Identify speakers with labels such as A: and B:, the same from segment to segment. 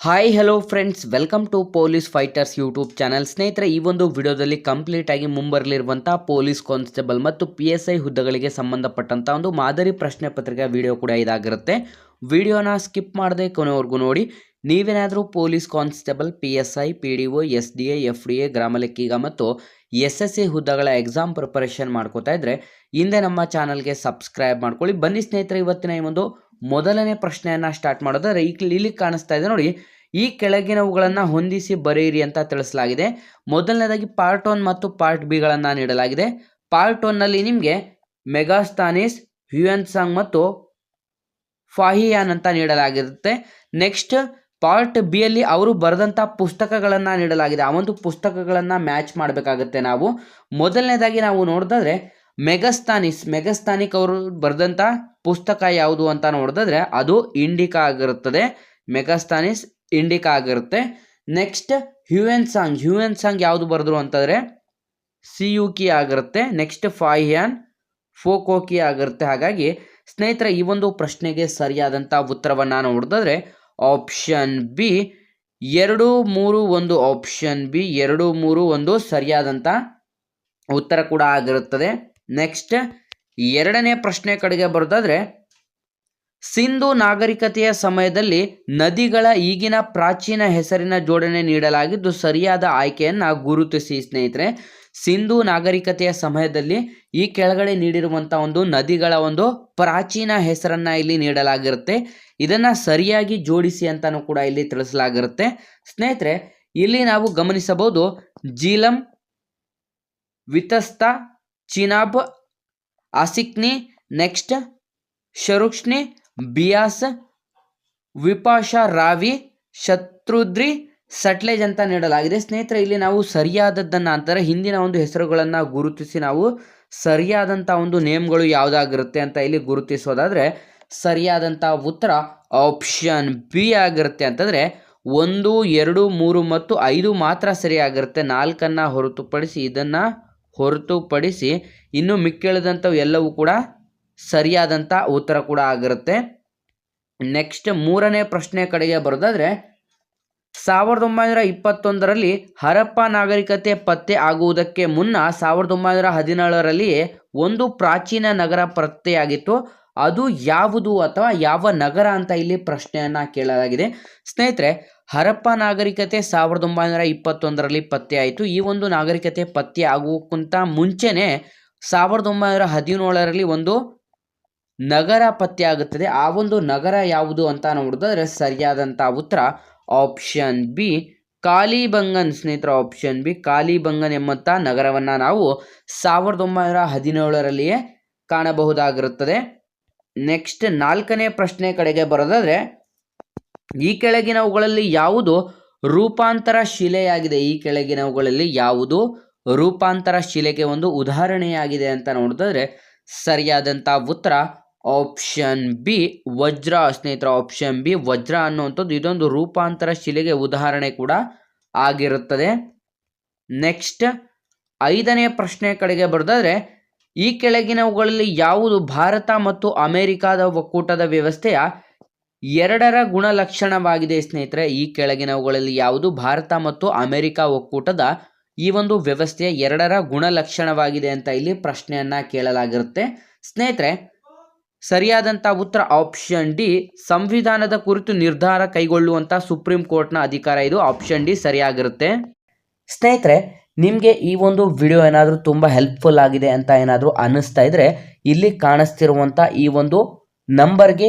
A: Hi hello friends welcome to police fighters YouTube channel ಸ್ನೇಹಿತರೆ, ಈ ಒಂದು ವಿಡಿಯೋದಲ್ಲಿ ಕಂಪ್ಲೀಟ್ ಆಗಿ ಮುಂಬರಲಿರುವಂಥ ಪೊಲೀಸ್ ಕಾನ್ಸ್ಟೇಬಲ್ ಮತ್ತು ಪಿ ಎಸ್ ಐ ಹುದ್ದೆಗಳಿಗೆ ಸಂಬಂಧಪಟ್ಟಂಥ ಒಂದು ಮಾದರಿ ಪ್ರಶ್ನೆ ಪತ್ರಿಕೆ ವಿಡಿಯೋ ಕೂಡ ಇದಾಗಿರುತ್ತೆ. ವಿಡಿಯೋನ ಸ್ಕಿಪ್ ಮಾಡದೆ ಕೊನೆವರೆಗೂ ನೋಡಿ. ನೀವೇನಾದರೂ police constable P S I P D O S D A F D A ಗ್ರಾಮ ಲೆಕ್ಕಿಗ ಮತ್ತು ಎಸ್ ಎಸ್ ಸಿ ಹುದ್ದೆಗಳ ಎಕ್ಸಾಮ್ ಪ್ರಿಪರೇಷನ್ ಮಾಡ್ಕೋತಾ ಇದ್ದರೆ ಹಿಂದೆ ನಮ್ಮ ಚಾನಲ್ಗೆ ಸಬ್ಸ್ಕ್ರೈಬ್ ಮಾಡ್ಕೊಳ್ಳಿ. ಬನ್ನಿ ಸ್ನೇಹಿತರೆ, ಇವತ್ತಿನ ಈ ಒಂದು ಮೊದಲನೇ ಪ್ರಶ್ನೆಯನ್ನು ಸ್ಟಾರ್ಟ್ ಮಾಡೋದಾದ್ರೆ ಈ ಇಲ್ಲಿ ಕಾಣಿಸ್ತಾ ಇದೆ ನೋಡಿ. ಈ ಕೆಳಗಿನವುಗಳನ್ನು ಹೊಂದಿಸಿ ಬರೆಯಿರಿ ಅಂತ ತಿಳಿಸಲಾಗಿದೆ. ಮೊದಲನೇದಾಗಿ ಪಾರ್ಟ್ ಒನ್ ಮತ್ತು ಪಾರ್ಟ್ ಬಿಗಳನ್ನು ನೀಡಲಾಗಿದೆ. ಪಾರ್ಟ್ ಒನ್ನಲ್ಲಿ ನಿಮಗೆ ಮೆಗಾಸ್ತಾನಿಸ್ ಹ್ಯೂಯನ್ಸಾಂಗ್ ಮತ್ತು ಫಾಹಿಯಾನ್ ಅಂತ ನೀಡಲಾಗಿರುತ್ತೆ. ನೆಕ್ಸ್ಟ್ ಪಾರ್ಟ್ ಬಿಯಲ್ಲಿ ಅವರು ಬರೆದಂಥ ಪುಸ್ತಕಗಳನ್ನು ನೀಡಲಾಗಿದೆ. ಆ ಒಂದು ಪುಸ್ತಕಗಳನ್ನು ಮ್ಯಾಚ್ ಮಾಡಬೇಕಾಗುತ್ತೆ ನಾವು. ಮೊದಲನೇದಾಗಿ ನಾವು ನೋಡಿದ್ರೆ ಮೆಗಸ್ತಾನಿಸ್, ಮೆಗಸ್ತಾನಿಕ್ ಅವರು ಬರೆದಂಥ ಪುಸ್ತಕ ಯಾವುದು ಅಂತ ನೋಡಿದ್ರೆ ಅದು ಇಂಡಿಕಾ ಆಗಿರುತ್ತದೆ. ಮೆಗಸ್ತಾನಿಸ್, ಇಂಡಿಕಾ ಆಗಿರುತ್ತೆ. Next Hiuen Tsang Hiuen Tsang ಯಾವುದು ಬರೆದ್ರು ಅಂತಂದರೆ ಕಿ ಆಗಿರುತ್ತೆ, ನೆಕ್ಸ್ಟ್ ಫಾಹಿಯಾನ್ ಫೋಕೋಕಿ ಆಗಿರುತ್ತೆ. ಹಾಗಾಗಿ ಸ್ನೇಹಿತರೆ, ಈ ಒಂದು ಪ್ರಶ್ನೆಗೆ ಸರಿಯಾದಂಥ ಉತ್ತರವನ್ನು ನೋಡಿದ್ರೆ ಆಪ್ಷನ್ ಬಿ, ಎರಡು, ಮೂರು, ಒಂದು, ಆಪ್ಷನ್ ಬಿ, ಎರಡು, ಮೂರು, ಒಂದು ಸರಿಯಾದಂಥ ಉತ್ತರ ಕೂಡ ಆಗಿರುತ್ತದೆ. ನೆಕ್ಸ್ಟ್ ಎರಡನೇ ಪ್ರಶ್ನೆ ಕಡೆಗೆ ಬರೋದಾದ್ರೆ, ಸಿಂಧು ನಾಗರಿಕತೆಯ ಸಮಯದಲ್ಲಿ ನದಿಗಳ ಈಗಿನ ಪ್ರಾಚೀನ ಹೆಸರಿನ ಜೋಡಣೆ ನೀಡಲಾಗಿದ್ದು ಸರಿಯಾದ ಆಯ್ಕೆಯನ್ನು ಗುರುತಿಸಿ ಸ್ನೇಹಿತರೆ. ಸಿಂಧು ನಾಗರಿಕತೆಯ ಸಮಯದಲ್ಲಿ ಈ ಕೆಳಗಡೆ ನೀಡಿರುವಂಥ ಒಂದು ನದಿಗಳ ಒಂದು ಪ್ರಾಚೀನ ಹೆಸರನ್ನು ಇಲ್ಲಿ ನೀಡಲಾಗಿರುತ್ತೆ. ಇದನ್ನು ಸರಿಯಾಗಿ ಜೋಡಿಸಿ ಅಂತಲೂ ಕೂಡ ಇಲ್ಲಿ ತಿಳಿಸಲಾಗಿರುತ್ತೆ. ಸ್ನೇಹಿತರೆ, ಇಲ್ಲಿ ನಾವು ಗಮನಿಸಬಹುದು, ಜೀಲಂ, ವಿತಸ್ತ ಚಿನಾಬ್, ಆಸಿಕ್ನಿ, ನೆಕ್ಸ್ಟ್ ಶರುಕ್ಷ್ನಿ, ಬಿಯಾಸ್, ವಿಪಾಶ ರಾವಿ, ಶತ್ರುದ್ರಿ ಸಟ್ಲೇಜ್ ಅಂತ ನೀಡಲಾಗಿದೆ. ಸ್ನೇಹಿತರೆ, ಇಲ್ಲಿ ನಾವು ಸರಿಯಾದದ್ದನ್ನು ಅಂತಾರೆ. ಹಿಂದಿನ ಒಂದು ಹೆಸರುಗಳನ್ನು ಗುರುತಿಸಿ ನಾವು ಸರಿಯಾದಂಥ ಒಂದು ನೇಮ್ಗಳು ಯಾವುದಾಗಿರುತ್ತೆ ಅಂತ ಇಲ್ಲಿ ಗುರುತಿಸೋದಾದರೆ ಸರಿಯಾದಂಥ ಉತ್ತರ ಆಪ್ಷನ್ ಬಿ ಆಗಿರುತ್ತೆ ಅಂತಂದರೆ, ಒಂದು, ಎರಡು, ಮೂರು ಮತ್ತು ಐದು ಮಾತ್ರ ಸರಿಯಾಗಿರುತ್ತೆ. ನಾಲ್ಕನ್ನು ಹೊರತುಪಡಿಸಿ ಇದನ್ನು ಹೊರತುಪಡಿಸಿ ಇನ್ನು ಮಿಕ್ಕಿಳಿದಂಥವು ಎಲ್ಲವೂ ಕೂಡ ಸರಿಯಾದಂಥ ಉತ್ತರ ಕೂಡ ಆಗಿರುತ್ತೆ. ನೆಕ್ಸ್ಟ್ ಮೂರನೇ ಪ್ರಶ್ನೆ ಕಡೆಗೆ ಬರೋದಾದರೆ, ಸಾವಿರದ ಒಂಬೈನೂರ ಇಪ್ಪತ್ತೊಂದರಲ್ಲಿ ಹರಪ್ಪ ನಾಗರಿಕತೆ ಪತ್ತೆ ಆಗುವುದಕ್ಕೆ ಮುನ್ನ ಸಾವಿರದ ಒಂಬೈನೂರ ಹದಿನೇಳರಲ್ಲಿಯೇ ಒಂದು ಪ್ರಾಚೀನ ನಗರ ಪತ್ತೆಯಾಗಿತ್ತು. ಅದು ಯಾವುದು ಅಥವಾ ಯಾವ ನಗರ ಅಂತ ಇಲ್ಲಿ ಪ್ರಶ್ನೆಯನ್ನು ಕೇಳಲಾಗಿದೆ. ಸ್ನೇಹಿತರೆ ಹರಪ್ಪ ನಾಗರಿಕತೆ ಸಾವಿರದ ಒಂಬೈನೂರ ಇಪ್ಪತ್ತೊಂದರಲ್ಲಿ ಪತ್ತೆಯಾಯಿತು ಈ ಒಂದು ನಾಗರಿಕತೆ ಪತ್ತೆ ಆಗುವಕ್ಕಿಂತ ಮುಂಚೆನೇ ಸಾವಿರದ ಒಂಬೈನೂರ ಹದಿನೇಳರಲ್ಲಿ ಒಂದು ನಗರ ಪತ್ತೆ ಆಗುತ್ತದೆ. ಆ ಒಂದು ನಗರ ಯಾವುದು ಅಂತ ನೋಡಿದ್ರೆ ಸರಿಯಾದಂಥ ಉತ್ತರ ಆಪ್ಷನ್ ಬಿ, ಕಾಲಿಬಂಗನ್ ಸ್ನೇಹಿತರ ಆಪ್ಷನ್ ಬಿ, ಕಾಲಿಬಂಗನ್ ಎಂಬಂಥ ನಗರವನ್ನು ನಾವು ಸಾವಿರದ ಒಂಬೈನೂರ ಹದಿನೇಳರಲ್ಲಿಯೇ ಕಾಣಬಹುದಾಗಿರುತ್ತದೆ. ನೆಕ್ಸ್ಟ್ ನಾಲ್ಕನೇ ಪ್ರಶ್ನೆ ಕಡೆಗೆ ಬರೋದಾದರೆ ಈ ಕೆಳಗಿನವುಗಳಲ್ಲಿ ಯಾವುದು ರೂಪಾಂತರ ಶಿಲೆಯಾಗಿದೆ? ಈ ಕೆಳಗಿನವುಗಳಲ್ಲಿ ಯಾವುದು ರೂಪಾಂತರ ಶಿಲೆಗೆ ಒಂದು ಉದಾಹರಣೆಯಾಗಿದೆ ಅಂತ ನೋಡಿದ್ರೆ ಸರಿಯಾದಂಥ ಉತ್ತರ ಆಪ್ಷನ್ ಬಿ ವಜ್ರ, ಸ್ನೇಹಿತರ, ಆಪ್ಷನ್ ಬಿ ವಜ್ರ ಅನ್ನುವಂಥದ್ದು ಇದೊಂದು ರೂಪಾಂತರ ಶಿಲೆಗೆ ಉದಾಹರಣೆ ಕೂಡ ಆಗಿರುತ್ತದೆ. ನೆಕ್ಸ್ಟ್ ಐದನೇ ಪ್ರಶ್ನೆ ಕಡೆಗೆ ಬರೆದಾದ್ರೆ ಈ ಕೆಳಗಿನವುಗಳಲ್ಲಿ ಯಾವುದು ಭಾರತ ಮತ್ತು ಅಮೆರಿಕಾದ ಒಕ್ಕೂಟದ ವ್ಯವಸ್ಥೆಯ ಎರಡರ ಗುಣಲಕ್ಷಣವಾಗಿದೆ ಸ್ನೇಹಿತರೆ. ಈ ಕೆಳಗಿನವುಗಳಲ್ಲಿ ಯಾವುದು? ಭಾರತ ಮತ್ತು ಅಮೆರಿಕ ಒಕ್ಕೂಟದ ಈ ಒಂದು ವ್ಯವಸ್ಥೆಯ ಎರಡರ ಗುಣಲಕ್ಷಣವಾಗಿದೆ ಅಂತ ಇಲ್ಲಿ ಪ್ರಶ್ನೆಯನ್ನ ಕೇಳಲಾಗಿರುತ್ತೆ. ಸ್ನೇಹಿತರೆ ಸರಿಯಾದಂಥ ಉತ್ತರ ಆಪ್ಷನ್ ಡಿ, ಸಂವಿಧಾನದ ಕುರಿತು ನಿರ್ಧಾರ ಕೈಗೊಳ್ಳುವಂಥ ಸುಪ್ರೀಂ ಕೋರ್ಟ್ನ ಅಧಿಕಾರ ಇದು. ಆಪ್ಷನ್ ಡಿ, ಸರಿಯಾಗಿರುತ್ತೆ. ಸ್ನೇಹಿತರೆ, ನಿಮಗೆ ಈ ಒಂದು ವಿಡಿಯೋ ಏನಾದರೂ ತುಂಬ ಹೆಲ್ಪ್ಫುಲ್ ಆಗಿದೆ ಅಂತ ಏನಾದರೂ ಅನ್ನಿಸ್ತಾ ಇದ್ದರೆ ಇಲ್ಲಿ ಕಾಣಿಸ್ತಿರುವಂಥ ಈ ಒಂದು ನಂಬರ್ಗೆ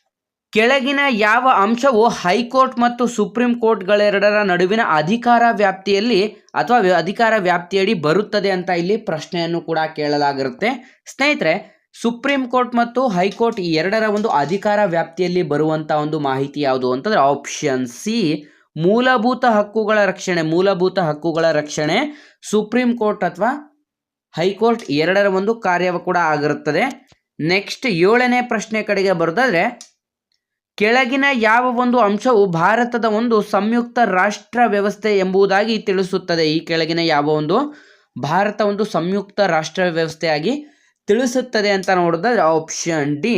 A: ಕೆಳಗಿನ ಯಾವ ಅಂಶವು ಹೈಕೋರ್ಟ್ ಮತ್ತು ಸುಪ್ರೀಂ ಕೋರ್ಟ್ಗಳೆರಡರ ನಡುವಿನ ಅಧಿಕಾರ ವ್ಯಾಪ್ತಿಯಲ್ಲಿ ಅಥವಾ ಅಧಿಕಾರ ವ್ಯಾಪ್ತಿಯಡಿ ಬರುತ್ತದೆ ಅಂತ ಇಲ್ಲಿ ಪ್ರಶ್ನೆಯನ್ನು ಕೂಡ ಕೇಳಲಾಗಿರುತ್ತೆ. ಸ್ನೇಹಿತರೆ, ಸುಪ್ರೀಂ ಕೋರ್ಟ್ ಮತ್ತು ಹೈಕೋರ್ಟ್ ಈ ಎರಡರ ಒಂದು ಅಧಿಕಾರ ವ್ಯಾಪ್ತಿಯಲ್ಲಿ ಬರುವಂತ ಒಂದು ಮಾಹಿತಿ ಯಾವುದು ಅಂತಂದ್ರೆ ಆಪ್ಷನ್ ಸಿ, ಮೂಲಭೂತ ಹಕ್ಕುಗಳ ರಕ್ಷಣೆ. ಮೂಲಭೂತ ಹಕ್ಕುಗಳ ರಕ್ಷಣೆ ಸುಪ್ರೀಂ ಕೋರ್ಟ್ ಅಥವಾ ಹೈಕೋರ್ಟ್ ಎರಡರ ಒಂದು ಕಾರ್ಯವು ಕೂಡ ಆಗಿರುತ್ತದೆ. ನೆಕ್ಸ್ಟ್ ಏಳನೇ ಪ್ರಶ್ನೆ ಕಡೆಗೆ ಬರೋದಾದ್ರೆ ಕೆಳಗಿನ ಯಾವ ಒಂದು ಅಂಶವು ಭಾರತದ ಒಂದು ಸಂಯುಕ್ತ ರಾಷ್ಟ್ರ ವ್ಯವಸ್ಥೆ ಎಂಬುದಾಗಿ ತಿಳಿಸುತ್ತದೆ. ಈ ಕೆಳಗಿನ ಯಾವ ಒಂದು ಭಾರತ ಒಂದು ಸಂಯುಕ್ತ ರಾಷ್ಟ್ರ ವ್ಯವಸ್ಥೆಯಾಗಿ ತಿಳಿಸುತ್ತದೆ ಅಂತ ನೋಡಿದ್ರೆ ಆಪ್ಷನ್ ಡಿ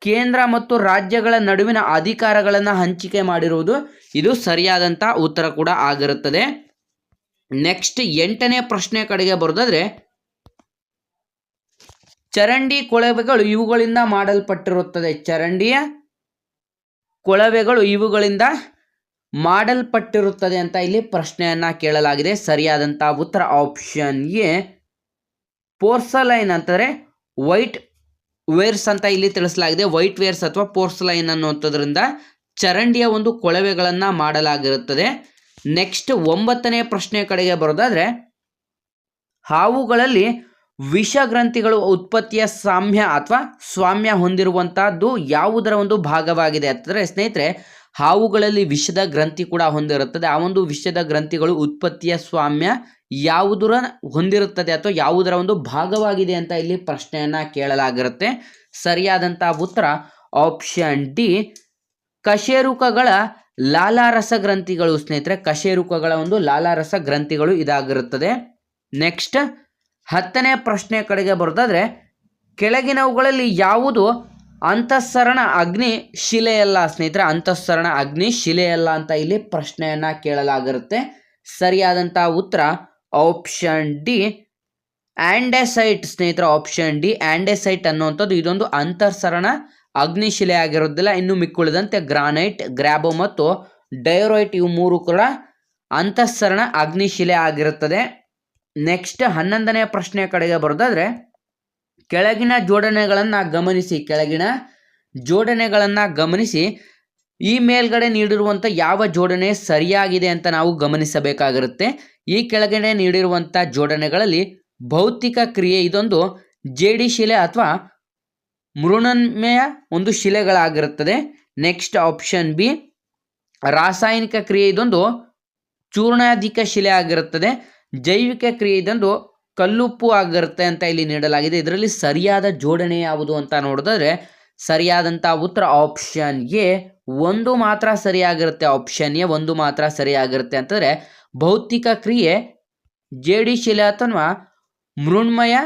A: ಕೇಂದ್ರ ಮತ್ತು ರಾಜ್ಯಗಳ ನಡುವಿನ ಅಧಿಕಾರಗಳನ್ನು ಹಂಚಿಕೆ ಮಾಡಿರುವುದು ಇದು ಸರಿಯಾದಂಥ ಉತ್ತರ ಕೂಡ ಆಗಿರುತ್ತದೆ. ನೆಕ್ಸ್ಟ್ ಎಂಟನೇ ಪ್ರಶ್ನೆ ಕಡೆಗೆ ಬರೋದಾದ್ರೆ, ಚರಂಡಿ ಕೊಳವೆಗಳು ಇವುಗಳಿಂದ ಮಾಡಲ್ಪಟ್ಟಿರುತ್ತದೆ. ಚರಂಡಿಯ ಕೊಳವೆಗಳು ಇವುಗಳಿಂದ ಮಾಡಲ್ಪಟ್ಟಿರುತ್ತದೆ ಅಂತ ಇಲ್ಲಿ ಪ್ರಶ್ನೆಯನ್ನ ಕೇಳಲಾಗಿದೆ. ಸರಿಯಾದಂಥ ಉತ್ತರ ಆಪ್ಷನ್ ಎ ಪೋರ್ಸಲೈನ್ ಅಂತಂದರೆ ವೈಟ್ ವೇರ್ಸ್ ಅಂತ ಇಲ್ಲಿ ತಿಳಿಸಲಾಗಿದೆ. ವೈಟ್ ವೇರ್ಸ್ ಅಥವಾ ಪೋರ್ಸಲೈನ್ ಅನ್ನುವಂಥದ್ರಿಂದ ಚರಂಡಿಯ ಒಂದು ಕೊಳವೆಗಳನ್ನು ಮಾಡಲಾಗಿರುತ್ತದೆ. ನೆಕ್ಸ್ಟ್ ಒಂಬತ್ತನೇ ಪ್ರಶ್ನೆ ಕಡೆಗೆ ಬರೋದಾದ್ರೆ, ಹಾವುಗಳಲ್ಲಿ ವಿಷಗ್ರಂಥಿಗಳು ಉತ್ಪತ್ತಿಯ ಸಾಮ್ಯ ಅಥವಾ ಸ್ವಾಮ್ಯ ಹೊಂದಿರುವಂತಹದ್ದು ಯಾವುದರ ಒಂದು ಭಾಗವಾಗಿದೆ ಅಂತಂದರೆ ಸ್ನೇಹಿತರೆ, ಹಾವುಗಳಲ್ಲಿ ವಿಷದ ಗ್ರಂಥಿ ಕೂಡ ಹೊಂದಿರುತ್ತದೆ. ಆ ಒಂದು ವಿಷದ ಗ್ರಂಥಿಗಳು ಉತ್ಪತ್ತಿಯ ಸ್ವಾಮ್ಯ ಯಾವುದರ ಹೊಂದಿರುತ್ತದೆ ಅಥವಾ ಯಾವುದರ ಒಂದು ಭಾಗವಾಗಿದೆ ಅಂತ ಇಲ್ಲಿ ಪ್ರಶ್ನೆಯನ್ನ ಕೇಳಲಾಗಿರುತ್ತೆ. ಸರಿಯಾದಂಥ ಉತ್ತರ ಆಪ್ಷನ್ ಡಿ, ಕಶೇರುಕಗಳ ಲಾಲಾರಸ ಗ್ರಂಥಿಗಳು ಸ್ನೇಹಿತರೆ. ಕಶೇರುಕಗಳ ಒಂದು ಲಾಲಾರಸ ಗ್ರಂಥಿಗಳು ಇದಾಗಿರುತ್ತದೆ. ನೆಕ್ಸ್ಟ್ ಹತ್ತನೇ ಪ್ರಶ್ನೆ ಕಡೆಗೆ ಬರೋದಾದರೆ, ಕೆಳಗಿನವುಗಳಲ್ಲಿ ಯಾವುದು? ಅಂತಃಸರಣ ಅಗ್ನಿ ಶಿಲೆಯಲ್ಲ ಸ್ನೇಹಿತರೆ, ಅಂತಃಸರಣ ಅಗ್ನಿ ಶಿಲೆಯಲ್ಲ ಅಂತ ಇಲ್ಲಿ ಪ್ರಶ್ನೆಯನ್ನು ಕೇಳಲಾಗಿರುತ್ತೆ. ಸರಿಯಾದಂಥ ಉತ್ತರ ಆಪ್ಷನ್ ಡಿ. ಆಂಡೆಸೈಟ್ ಸ್ನೇಹಿತರ, ಆಪ್ಷನ್ ಡಿ. ಆಂಡೆಸೈಟ್ ಅನ್ನುವಂಥದ್ದು ಇದೊಂದು ಅಂತರ್ಸರಣ ಅಗ್ನಿಶಿಲೆ ಆಗಿರೋದಿಲ್ಲ ಇನ್ನು ಮಿಕ್ಕುಳಿದಂತೆ ಗ್ರಾನೈಟ್ ಗ್ರ್ಯಾಬೋ ಮತ್ತು ಡೈರೋಯ್ಟ್ ಇವು ಮೂರು ಕೂಡ ಅಂತಃಸರಣ ಅಗ್ನಿಶಿಲೆ ಆಗಿರುತ್ತದೆ. ನೆಕ್ಸ್ಟ್ ಹನ್ನೊಂದನೇ ಪ್ರಶ್ನೆ ಕಡೆಗೆ ಬರೋದಾದ್ರೆ, ಕೆಳಗಿನ ಜೋಡಣೆಗಳನ್ನು ಗಮನಿಸಿ, ಕೆಳಗಿನ ಜೋಡಣೆಗಳನ್ನು ಗಮನಿಸಿ, ಈ ಮೇಲ್ಗಡೆ ನೀಡಿರುವಂಥ ಯಾವ ಜೋಡಣೆ ಸರಿಯಾಗಿದೆ ಅಂತ ನಾವು ಗಮನಿಸಬೇಕಾಗಿರುತ್ತೆ. ಈ ಕೆಳಗಡೆ ನೀಡಿರುವಂಥ ಜೋಡಣೆಗಳಲ್ಲಿ ಭೌತಿಕ ಕ್ರಿಯೆ ಇದೊಂದು ಜೇಡಿ ಶಿಲೆ ಅಥವಾ ಮೃಣನ್ಮೆಯ ಒಂದು ಶಿಲೆಗಳಾಗಿರುತ್ತದೆ. ನೆಕ್ಸ್ಟ್ ಆಪ್ಷನ್ ಬಿ ರಾಸಾಯನಿಕ ಕ್ರಿಯೆ ಇದೊಂದು ಚೂರ್ಣಾಧಿಕ ಶಿಲೆ ಆಗಿರುತ್ತದೆ. ಜೈವಿಕ ಕ್ರಿಯೆ ಇದೊಂದು ಕಲ್ಲುಪ್ಪು ಆಗಿರುತ್ತೆ ಅಂತ ಇಲ್ಲಿ ನೀಡಲಾಗಿದೆ. ಇದರಲ್ಲಿ ಸರಿಯಾದ ಜೋಡಣೆ ಯಾವುದು ಅಂತ ನೋಡಿದ್ರೆ ಸರಿಯಾದಂಥ ಉತ್ತರ ಆಪ್ಷನ್ ಎ, ಒಂದು ಮಾತ್ರ ಸರಿಯಾಗಿರುತ್ತೆ ಆಪ್ಷನ್ ಎ, ಒಂದು ಮಾತ್ರ ಸರಿಯಾಗಿರುತ್ತೆ ಅಂತಂದರೆ ಭೌತಿಕ ಕ್ರಿಯೆ ಜೇಡಿ ಶಿಲೆ ಅಥವಾ ಮೃಣ್ಮಯ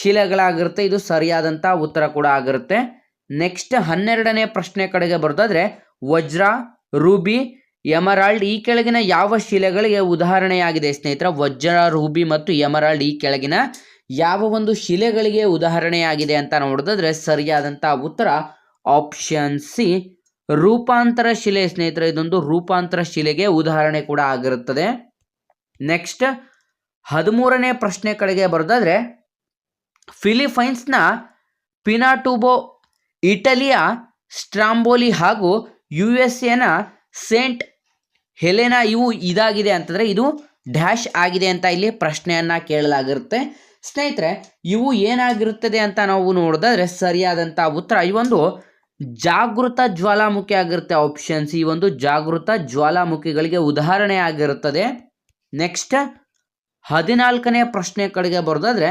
A: ಶಿಲೆಗಳಾಗಿರುತ್ತೆ. ಇದು ಸರಿಯಾದಂಥ ಉತ್ತರ ಕೂಡ ಆಗಿರುತ್ತೆ. ನೆಕ್ಸ್ಟ್ ಹನ್ನೆರಡನೇ ಪ್ರಶ್ನೆ ಕಡೆಗೆ ಬರೋದಾದ್ರೆ ವಜ್ರ, ರೂಬಿ ಎಮರಾಲ್ಡ್ ಈ ಕೆಳಗಿನ ಯಾವ ಶಿಲೆಗಳಿಗೆ ಉದಾಹರಣೆಯಾಗಿದೆ ಸ್ನೇಹಿತರ? ವಜ್ರ, ರೂಬಿ ಮತ್ತು ಎಮರಾಲ್ಡ್ ಈ ಕೆಳಗಿನ ಯಾವ ಒಂದು ಶಿಲೆಗಳಿಗೆ ಉದಾಹರಣೆಯಾಗಿದೆ ಅಂತ ನೋಡಿದ್ರೆ ಸರಿಯಾದಂಥ ಉತ್ತರ ಆಪ್ಷನ್ ಸಿ. ರೂಪಾಂತರ ಶಿಲೆ ಸ್ನೇಹಿತರೆ, ಇದೊಂದು ರೂಪಾಂತರ ಶಿಲೆಗೆ ಉದಾಹರಣೆ ಕೂಡ ಆಗಿರುತ್ತದೆ. ನೆಕ್ಸ್ಟ್, ಹದಿಮೂರನೇ ಪ್ರಶ್ನೆ ಕಡೆಗೆ ಬರೋದಾದ್ರೆ ಫಿಲಿಪೈನ್ಸ್ನ ಪಿನಾಟುಬೋ, ಇಟಲಿಯ ಸ್ಟ್ರಾಂಬೋಲಿ ಹಾಗೂ ಯು ಎಸ್ ಎನ ಸೇಂಟ್ ಹೆಲೆನಾ ಇವು ಇದಾಗಿದೆ ಅಂತಂದರೆ ಇದು ಡ್ಯಾಶ್ ಆಗಿದೆ ಅಂತ ಇಲ್ಲಿ ಪ್ರಶ್ನೆಯನ್ನು ಕೇಳಲಾಗಿರುತ್ತೆ. ಸ್ನೇಹಿತರೆ, ಇವು ಏನಾಗಿರುತ್ತದೆ ಅಂತ ನಾವು ನೋಡಿದ್ರೆ ಸರಿಯಾದಂಥ ಉತ್ತರ, ಈ ಒಂದು ಜಾಗೃತ ಜ್ವಾಲಾಮುಖಿ ಆಗಿರುತ್ತೆ ಆಪ್ಷನ್ಸ್ ಈ ಒಂದು ಜಾಗೃತ ಜ್ವಾಲಾಮುಖಿಗಳಿಗೆ ಉದಾಹರಣೆ ಆಗಿರುತ್ತದೆ. ನೆಕ್ಸ್ಟ್ ಹದಿನಾಲ್ಕನೇ ಪ್ರಶ್ನೆ ಕಡೆಗೆ ಬರೋದಾದ್ರೆ,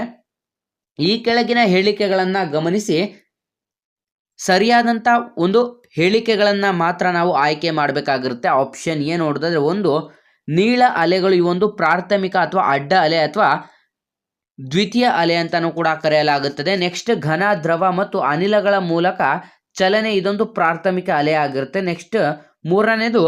A: ಈ ಕೆಳಗಿನ ಹೇಳಿಕೆಗಳನ್ನು ಗಮನಿಸಿ. ಸರಿಯಾದಂಥ ಒಂದು ಹೇಳಿಕೆಗಳನ್ನು ಮಾತ್ರ ನಾವು ಆಯ್ಕೆ ಮಾಡಬೇಕಾಗಿರುತ್ತೆ. ಆಪ್ಷನ್ ಏನು ನೋಡಿದ್ರೆ ಒಂದು ನೀಳ ಅಲೆಗಳು ಈ ಒಂದು ಪ್ರಾಥಮಿಕ ಅಥವಾ ಅಡ್ಡ ಅಲೆ ಅಥವಾ ದ್ವಿತೀಯ ಅಲೆ ಅಂತಲೂ ಕೂಡ ಕರೆಯಲಾಗುತ್ತದೆ. ನೆಕ್ಸ್ಟ್ ಘನ, ದ್ರವ ಮತ್ತು ಅನಿಲಗಳ ಮೂಲಕ ಚಲನೆ ಇದೊಂದು ಪ್ರಾಥಮಿಕ ಅಲೆ ಆಗಿರುತ್ತೆ. ನೆಕ್ಸ್ಟ್ ಮೂರನೇದು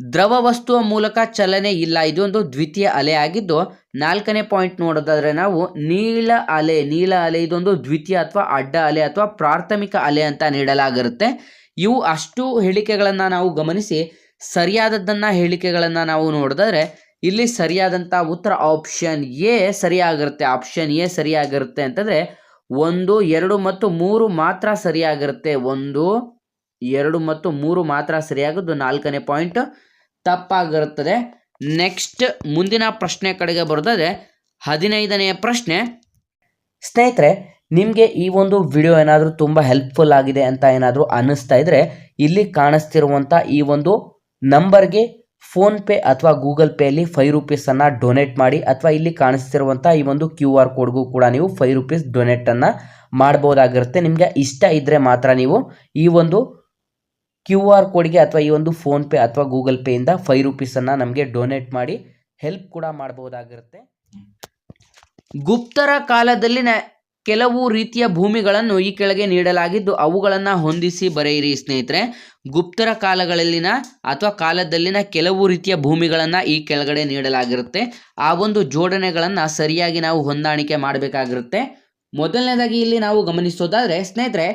A: ದ್ರವ ವಸ್ತುವ ಮೂಲಕ ಚಲನೆ ಇಲ್ಲ. ಇದೊಂದು ದ್ವಿತೀಯ ಅಲೆ ಆಗಿದ್ದು, ನಾಲ್ಕನೇ ಪಾಯಿಂಟ್ ನೋಡೋದಾದ್ರೆ ನಾವು ನೀಲ ಅಲೆ ನೀಲ ಅಲೆ ಇದೊಂದು ದ್ವಿತೀಯ ಅಥವಾ ಅಡ್ಡ ಅಲೆ ಅಥವಾ ಪ್ರಾಥಮಿಕ ಅಲೆ ಅಂತ ನೀಡಲಾಗಿರುತ್ತೆ. ಇವು ಅಷ್ಟು ಹೇಳಿಕೆಗಳನ್ನು ನಾವು ಗಮನಿಸಿ, ಸರಿಯಾದದ್ದನ್ನ ಹೇಳಿಕೆಗಳನ್ನು ನಾವು ನೋಡಿದ್ರೆ ಇಲ್ಲಿ ಸರಿಯಾದಂಥ ಉತ್ತರ ಆಪ್ಷನ್ ಎ ಸರಿಯಾಗಿರುತ್ತೆ. ಆಪ್ಷನ್ ಎ ಸರಿಯಾಗಿರುತ್ತೆ ಅಂತಂದರೆ, ಒಂದು, ಎರಡು ಮತ್ತು ಮೂರು ಮಾತ್ರ ಸರಿಯಾಗಿರುತ್ತೆ. ಒಂದು ಎರಡು ಮತ್ತು ಮೂರು ಮಾತ್ರ ಸರಿಯಾಗಿದ್ದು ನಾಲ್ಕನೇ ಪಾಯಿಂಟ್ ತಪ್ಪಾಗಿರುತ್ತದೆ. ನೆಕ್ಸ್ಟ್ ಮುಂದಿನ ಪ್ರಶ್ನೆ ಕಡೆಗೆ ಬರುತ್ತದೆ. ಹದಿನೈದನೆಯ ಪ್ರಶ್ನೆ, ಸ್ನೇಹಿತರೆ, ನಿಮಗೆ ಈ ಒಂದು ವಿಡಿಯೋ ಏನಾದರೂ ತುಂಬ ಹೆಲ್ಪ್ಫುಲ್ ಆಗಿದೆ ಅಂತ ಏನಾದರೂ ಅನ್ನಿಸ್ತಾ ಇದ್ರೆ ಇಲ್ಲಿ ಕಾಣಿಸ್ತಿರುವಂಥ ಈ ಒಂದು ನಂಬರ್ಗೆ ಫೋನ್ಪೇ ಅಥವಾ ಗೂಗಲ್ ಪೇಯಲ್ಲಿ ಫೈವ್ ರುಪೀಸನ್ನು ಡೊನೇಟ್ ಮಾಡಿ ಅಥವಾ ಇಲ್ಲಿ ಕಾಣಿಸ್ತಿರುವಂಥ ಈ ಒಂದು ಕ್ಯೂ ಆರ್ ಕೋಡ್ಗೂ ಕೂಡ ನೀವು ಫೈವ್ ರುಪೀಸ್ ಡೊನೇಟನ್ನು ಮಾಡ್ಬೋದಾಗಿರುತ್ತೆ. ನಿಮಗೆ ಇಷ್ಟ ಇದ್ದರೆ ಮಾತ್ರ ನೀವು ಈ ಒಂದು ಕ್ಯೂ ಆರ್ ಕೋಡ್ಗೆ ಅಥವಾ ಈ ಒಂದು ಫೋನ್ಪೇ ಅಥವಾ ಗೂಗಲ್ ಪೇಯಿಂದ ಫೈವ್ ರುಪೀಸನ್ನು ನಮಗೆ ಡೊನೇಟ್ ಮಾಡಿ ಹೆಲ್ಪ್ ಕೂಡ ಮಾಡ್ಬೋದಾಗಿರುತ್ತೆ. ಗುಪ್ತರ ಕಾಲದಲ್ಲಿನ ಕೆಲವು ರೀತಿಯ ಭೂಮಿಗಳನ್ನು ಈ ಕೆಳಗೆ ನೀಡಲಾಗಿದ್ದು ಅವುಗಳನ್ನು ಹೊಂದಿಸಿ ಬರೆಯಿರಿ ಸ್ನೇಹಿತರೆ. ಗುಪ್ತರ ಕಾಲಗಳಲ್ಲಿನ ಅಥವಾ ಕಾಲದಲ್ಲಿನ ಕೆಲವು ರೀತಿಯ ಭೂಮಿಗಳನ್ನು ಈ ಕೆಳಗಡೆ ನೀಡಲಾಗಿರುತ್ತೆ. ಆ ಒಂದು ಜೋಡಣೆಗಳನ್ನು ಸರಿಯಾಗಿ ನಾವು ಹೊಂದಾಣಿಕೆ ಮಾಡಬೇಕಾಗಿರುತ್ತೆ. ಮೊದಲನೇದಾಗಿ ಇಲ್ಲಿ ನಾವು ಗಮನಿಸೋದಾದರೆ ಸ್ನೇಹಿತರೆ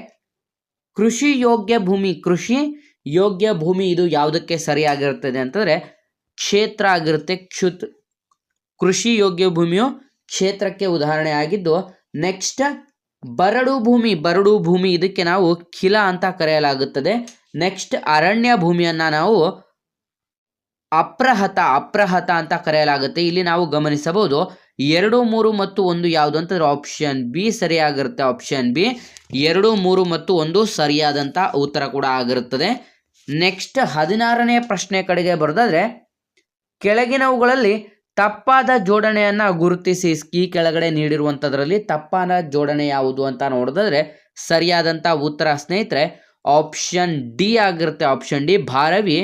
A: ಕೃಷಿ ಯೋಗ್ಯ ಭೂಮಿ, ಕೃಷಿ ಯೋಗ್ಯ ಭೂಮಿ ಇದು ಯಾವುದಕ್ಕೆ ಸರಿಯಾಗಿರುತ್ತದೆ ಅಂತಂದರೆ ಕ್ಷೇತ್ರ ಆಗಿರುತ್ತೆ ಕ್ಷುತ್. ಕೃಷಿ ಯೋಗ್ಯ ಭೂಮಿಯು ಕ್ಷೇತ್ರಕ್ಕೆ ಉದಾಹರಣೆ ಆಗಿದ್ದು ನೆಕ್ಸ್ಟ್ ಬರಡು ಭೂಮಿ ಬರಡು ಭೂಮಿ ಇದಕ್ಕೆ ನಾವು ಖಿಲ ಅಂತ ಕರೆಯಲಾಗುತ್ತದೆ. ನೆಕ್ಸ್ಟ್ ಅರಣ್ಯ ಭೂಮಿಯನ್ನು ನಾವು ಅಪ್ರಹತ ಅಪ್ರಹತ ಅಂತ ಕರೆಯಲಾಗುತ್ತೆ. ಇಲ್ಲಿ ನಾವು ಗಮನಿಸಬಹುದು ಎರಡು, ಮೂರು ಮತ್ತು ಒಂದು ಯಾವುದು ಅಂತಂದ್ರೆ ಆಪ್ಷನ್ ಬಿ ಸರಿಯಾಗಿರುತ್ತೆ ಆಪ್ಷನ್ ಬಿ ಎರಡು, ಮೂರು ಮತ್ತು ಒಂದು ಸರಿಯಾದಂಥ ಉತ್ತರ ಕೂಡ ಆಗಿರುತ್ತದೆ. ನೆಕ್ಸ್ಟ್ ಹದಿನಾರನೇ ಪ್ರಶ್ನೆ ಕಡೆಗೆ ಬರೆದಾದ್ರೆ, ಕೆಳಗಿನವುಗಳಲ್ಲಿ ತಪ್ಪಾದ ಜೋಡಣೆಯನ್ನ ಗುರುತಿಸಿ ಈ ಕೆಳಗಡೆ ನೀಡಿರುವಂಥದ್ರಲ್ಲಿ ತಪ್ಪಾದ ಜೋಡಣೆ ಯಾವುದು ಅಂತ ನೋಡಿದ್ರೆ ಸರಿಯಾದಂಥ ಉತ್ತರ ಸ್ನೇಹಿತರೆ ಆಪ್ಷನ್ ಡಿ ಆಗಿರುತ್ತೆ. Option D Bharavi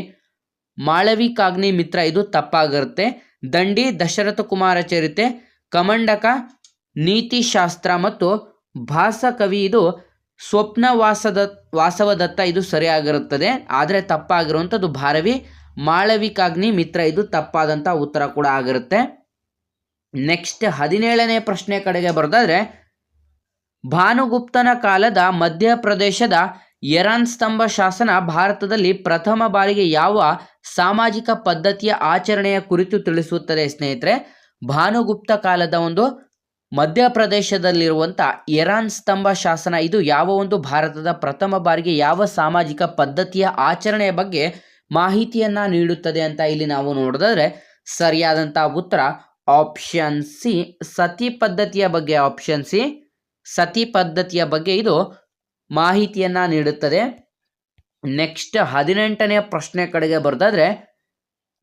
A: Malavikagnimitra, ಇದು ತಪ್ಪಾಗಿರುತ್ತೆ ದಂಡಿ ದಶರಥ ಕುಮಾರ ಚರಿತೆ, ಕಮಂಡಕ, ನೀತಿಶಾಸ್ತ್ರ ಮತ್ತು ಭಾಸಕವಿ, ಇದು ಸ್ವಪ್ನ ವಾಸದ ವಾಸವದತ್ತ ಇದು ಸರಿಯಾಗಿರುತ್ತದೆ. ಆದರೆ ತಪ್ಪಾಗಿರುವಂಥದ್ದು ಭಾರವಿ. ಮಾಳವಿಕಾಗ್ನಿ ಮಿತ್ರ, ಇದು ತಪ್ಪಾದಂಥ ಉತ್ತರ ಕೂಡ ಆಗಿರುತ್ತೆ. ನೆಕ್ಸ್ಟ್ ಹದಿನೇಳನೇ ಪ್ರಶ್ನೆ ಕಡೆಗೆ ಬರೋದಾದ್ರೆ, ಭಾನುಗುಪ್ತನ ಕಾಲದ ಮಧ್ಯಪ್ರದೇಶದ ಎರಾನ್ ಸ್ತಂಭ ಶಾಸನ ಭಾರತದಲ್ಲಿ ಪ್ರಥಮ ಬಾರಿಗೆ ಯಾವ ಸಾಮಾಜಿಕ ಪದ್ಧತಿಯ ಆಚರಣೆಯ ಕುರಿತು ತಿಳಿಸುತ್ತದೆ ಸ್ನೇಹಿತರೆ? ಭಾನುಗುಪ್ತ ಕಾಲದ ಒಂದು ಮಧ್ಯಪ್ರದೇಶದಲ್ಲಿರುವಂಥ ಎರಾನ್ ಸ್ತಂಭ ಶಾಸನ, ಇದು ಯಾವ ಒಂದು ಭಾರತದ ಪ್ರಥಮ ಬಾರಿಗೆ ಯಾವ ಸಾಮಾಜಿಕ ಪದ್ಧತಿಯ ಆಚರಣೆಯ ಬಗ್ಗೆ ಮಾಹಿತಿಯನ್ನು ನೀಡುತ್ತದೆ ಅಂತ ಇಲ್ಲಿ ನಾವು ನೋಡಿದ್ರೆ ಸರಿಯಾದಂಥ ಉತ್ತರ ಆಪ್ಷನ್ ಸಿ, ಸತಿ ಪದ್ಧತಿಯ ಬಗ್ಗೆ ಆಪ್ಷನ್ ಸಿ, ಸತಿ ಪದ್ಧತಿಯ ಬಗ್ಗೆ ಇದು ಮಾಹಿತಿಯನ್ನ ನೀಡುತ್ತದೆ. ನೆಕ್ಸ್ಟ್ ಹದಿನೆಂಟನೇ ಪ್ರಶ್ನೆ ಕಡೆಗೆ ಬರ್ದಾದ್ರೆ,